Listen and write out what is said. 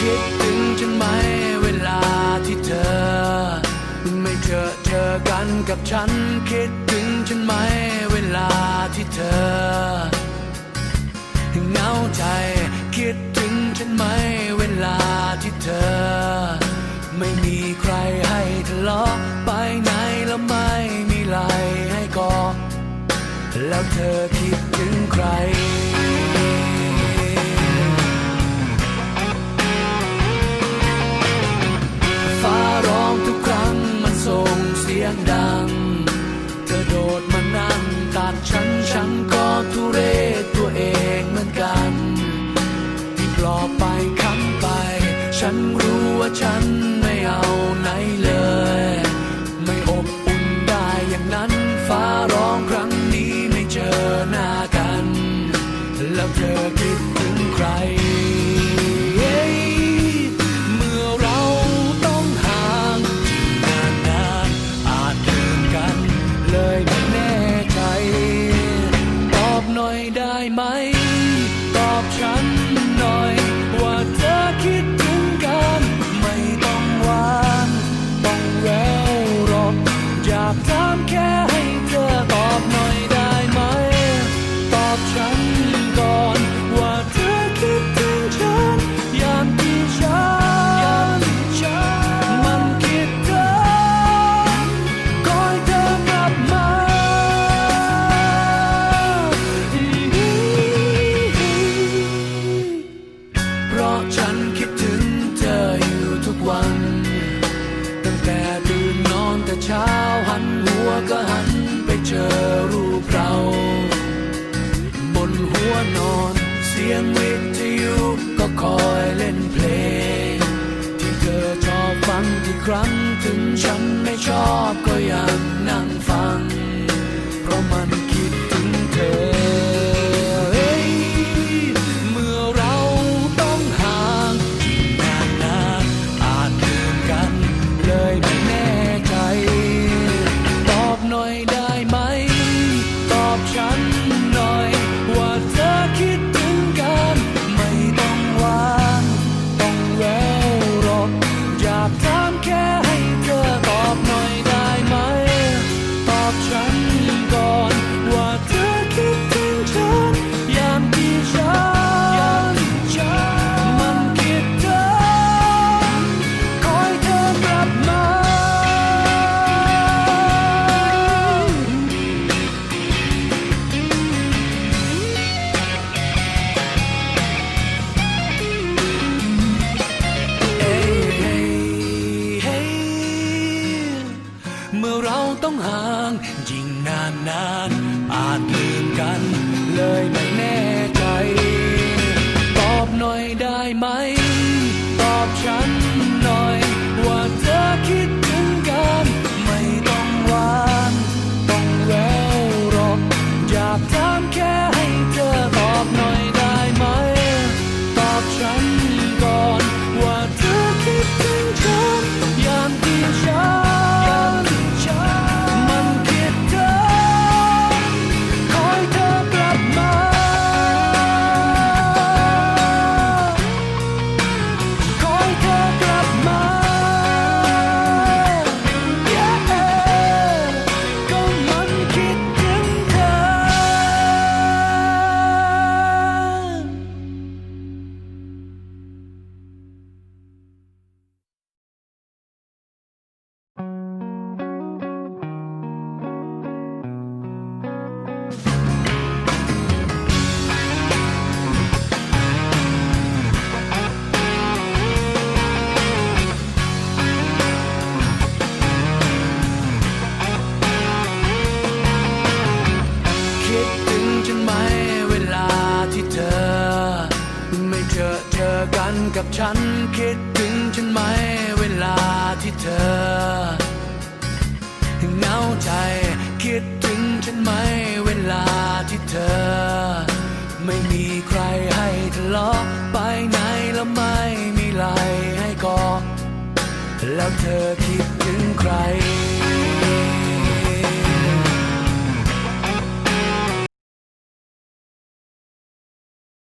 คิดถึงฉันไหมเวลาที่เธอ ไม่เจอเจอกันกับฉัน คิดถึงฉันไหมเวลาที่เธอเหงาใจคิดถึงฉันไหมเวลาที่เธอ ไม่มีใครให้ทะเลาะไปไหนแล้วไม่มีไหลให้กอดแล้วเธอคิดถึงใคร tu. ยงวิทยุก็คอยเล่นเพลง ที่เธอชอบฟังที่ครั้งถึงฉันไม่ชอบก็ยังนั่งฟัง ยิ่งนานนานอาจลืมกันเลย กับฉันคิดถึงฉันไหมเวลาที่เธอเหงาใจคิดถึงฉันไหมเวลาที่เธอ ไม่มีใครให้ทะเลาะไปไหนแล้วไม่มีไหลให้กอดแล้วเธอคิดถึงใคร